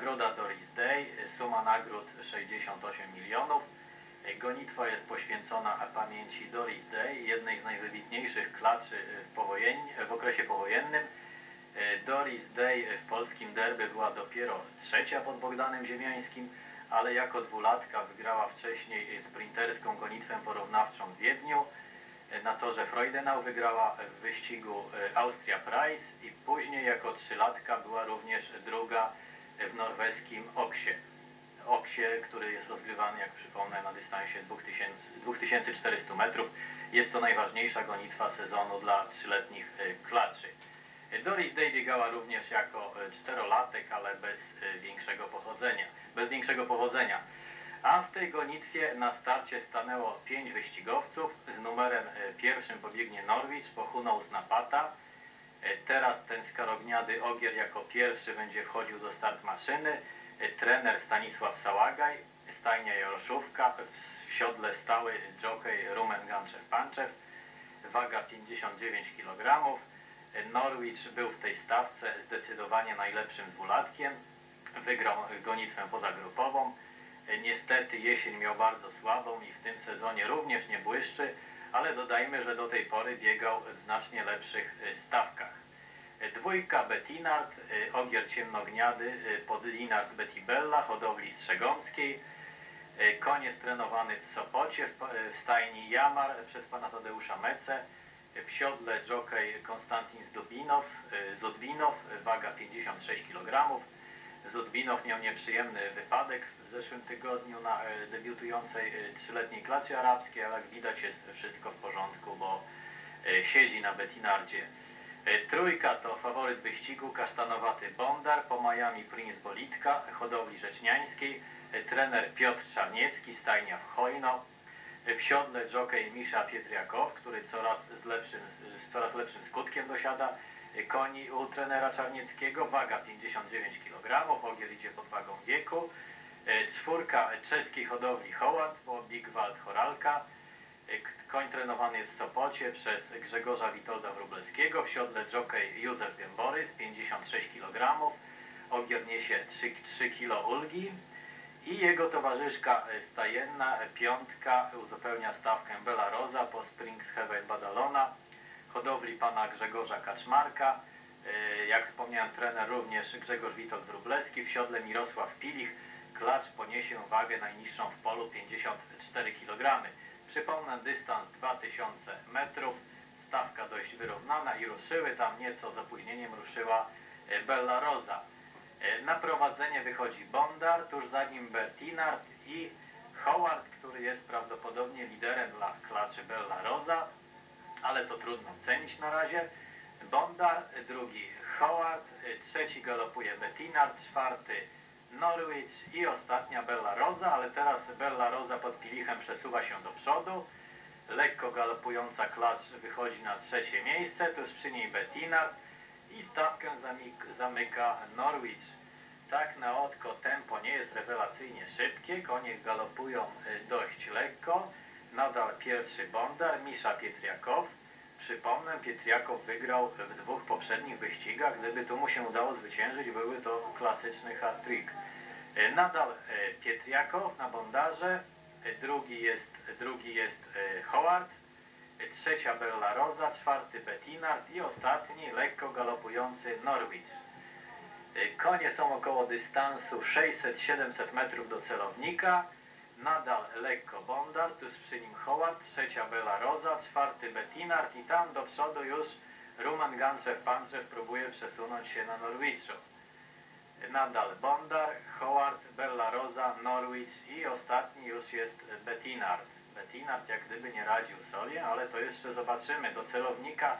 nagroda Doris Day, suma nagród 68 milionów. Gonitwa jest poświęcona pamięci Doris Day, jednej z najwybitniejszych klaczy w, powojen- w okresie powojennym. Doris Day w polskim derby była dopiero trzecia pod Bogdanem Ziemiańskim, ale jako dwulatka wygrała wcześniej sprinterską gonitwę porównawczą w Wiedniu. Na torze Freudenau wygrała w wyścigu Austria Prize i później jako trzylatka była również druga w norweskim Oksie. Oksie, który jest rozgrywany, jak przypomnę, na dystansie 2000, 2400 metrów. Jest to najważniejsza gonitwa sezonu dla trzyletnich e, klaczy. Doris Day biegała również jako e, czterolatek, ale bez e, większego pochodzenia, bez większego powodzenia. A w tej gonitwie na starcie stanęło pięć wyścigowców. Z numerem pierwszym pobiegnie Norwich, pochłonął z Napata. E, Teraz ten skarogniady Ogier jako pierwszy będzie wchodził do start maszyny. E, Trener Stanisław Sałagaj, stajnia Joroszówka, w siodle stały jockey Rumen Ganczew Panczew, waga 59 kg. Norwich był w tej stawce zdecydowanie najlepszym dwulatkiem. Wygrał gonitwę pozagrupową. Niestety jesień miał bardzo słabą i w tym sezonie również nie błyszczy, ale dodajmy, że do tej pory biegał w znacznie lepszych e, stawkach. E, Dwójka Bettinard, e, ogier ciemnogniady pod Linard Betibella, hodowli strzegomskiej. Jest trenowany w Sopocie, w, stajni Jamar przez pana Tadeusza Mece. W siodle jockey Konstantin Zdubinow, waga 56 kg. Zudbinow miał nieprzyjemny wypadek w zeszłym tygodniu na e, debiutującej e, trzyletniej klasie arabskiej, ale jak widać jest wszystko w porządku, bo e, siedzi na Betinardzie. Trójka to faworyt wyścigu kasztanowaty Bondar po Miami Prince Bolitka, hodowli rzeczniańskiej, trener Piotr Czarniecki, stajnia w Chojno, e, w siodle jockey Misza Pietriakow, który coraz z, lepszym, z coraz lepszym skutkiem dosiada koni u trenera Czarnieckiego, waga 59 kg, ogier idzie pod wagą wieku, E, czwórka czeskiej hodowli Howard po Bigwald Horalka, E, Koń trenowany jest w Sopocie przez Grzegorza Witolda Wróblewskiego, w siodle jockey Józef Biemborys, 56 kg, ogier niesie 3, 3 kg ulgi. I jego towarzyszka e, stajenna, piątka, uzupełnia stawkę Bela Roza po Springs Heaven Badalona, hodowli pana Grzegorza Kaczmarka, E, jak wspomniałem trener również Grzegorz Witold Wróblewski, w siodle Mirosław Pilich, klacz poniesie wagę najniższą w polu 54 kg. Przypomnę dystans 2000 metrów, stawka dość wyrównana i ruszyły tam nieco z opóźnieniem ruszyła e, Bella Roza. E, Na prowadzenie wychodzi Bondar, tuż za nim Bertinard i Howard, który jest prawdopodobnie liderem dla klaczy Bella Roza, ale to trudno cenić na razie. Bondar, drugi Howard, trzeci galopuje Bettinard, czwarty Norwich i ostatnia Bella Roza, ale teraz Bella Roza pod Pilichem przesuwa się do przodu. Lekko galopująca klacz wychodzi na trzecie miejsce, tuż przy niej Bettinard i stawkę zamyka Norwich. Tak na oko tempo nie jest rewelacyjnie szybkie, konie galopują y, dość lekko. Nadal pierwszy Bondar, Misza Pietriakow. Przypomnę, Pietriakow wygrał w dwóch poprzednich wyścigach. Gdyby tu mu się udało zwyciężyć, były to klasyczny hat-trick. E, Nadal e, Pietriakow na bondarze, e, drugi jest, drugi jest Howard, trzecia Bella Roza, czwarty Bettinard i ostatni lekko galopujący Norwich. Konie są około dystansu 600-700 metrów do celownika. Nadal lekko Bondar, tuż przy nim Howard, trzecia Bella Roza, czwarty Bettinard i tam do przodu już Ruman Ganczew Panczew próbuje przesunąć się na Norwichu. Nadal Bondar, Howard, Bella Roza, Norwich i ostatni już jest Bettinard. Bettinard jak gdyby nie radził sobie, ale to jeszcze zobaczymy. Do celownika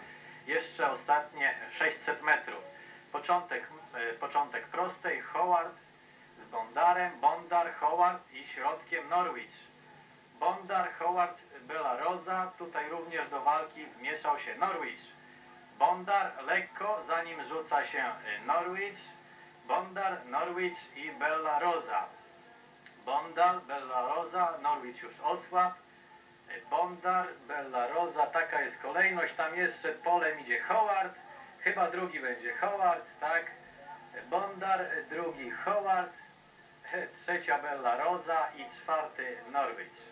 jeszcze ostatnie 600 metrów. Początek, e, początek prostej, Howard Bondarem, Bondar, Howard i środkiem Norwich. Bondar, Howard, Bella Roza, tutaj również do walki wmieszał się Norwich. Bondar lekko, zanim rzuca się y, Norwich, Bondar, Norwich i Bella Roza. Bondar, Bella Roza, Norwich już osłab. Y, Bondar, Bella Roza, taka jest kolejność. Tam jeszcze polem idzie Howard. Chyba drugi będzie Howard, tak? Bondar, drugi Howard, trzecia Bella Rosa i czwarty Norwich.